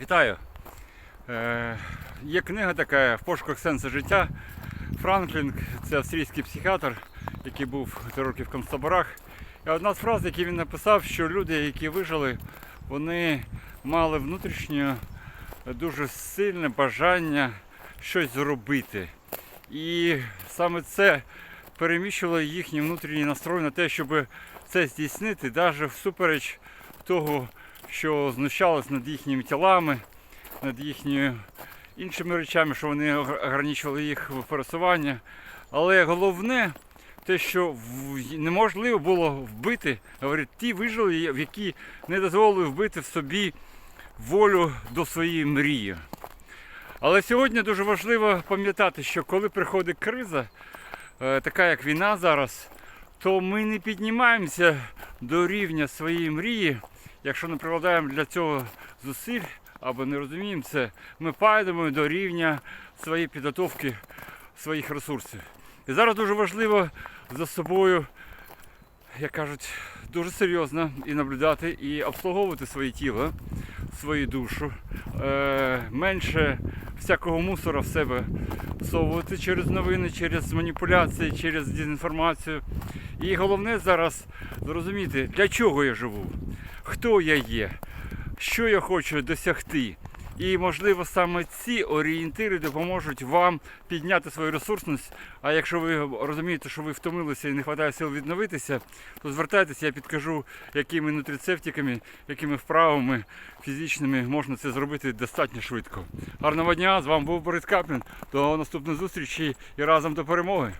Вітаю! Е, є книга така в пошуках сенсу життя. Франклін це австрійський психіатр, який був три роки в концтаборах. І одна з фраз, які він написав, що люди, які вижили, вони мали внутрішнє дуже сильне бажання щось зробити. І саме це переміщувало їхній внутрішній настрой на те, щоб це здійснити, навіть всупереч того, що знущалось над їхніми тілами, над їхніми іншими речами, що вони ограничували їх пересування. Але головне, те, що неможливо було вбити, говорить, ті вижили, які не дозволили вбити в собі волю до своєї мрії. Але сьогодні дуже важливо пам'ятати, що коли приходить криза, е, така як війна зараз, то ми не піднімаємося до рівня своєї мрії, якщо не прикладаємо для цього зусиль або не розуміємо це, ми падаємо до рівня своєї підготовки своїх ресурсів. І зараз дуже важливо за собою, як кажуть, дуже серйозно і наблюдати, і обслуговувати своє тіло, свою душу, е, менше всякого мусора в себе всовувати через новини, через маніпуляції, через дезінформацію. І головне зараз зрозуміти, для чого я живу, хто я є, що я хочу досягти. І, можливо, саме ці орієнтири допоможуть вам підняти свою ресурсність. А якщо ви розумієте, що ви втомилися і не вистачає сил відновитися, то звертайтеся, я підкажу, якими нутрицептиками, якими вправами фізичними можна це зробити достатньо швидко. Гарного дня! З вами був Борис Каплін. До наступної зустрічі і разом до перемоги!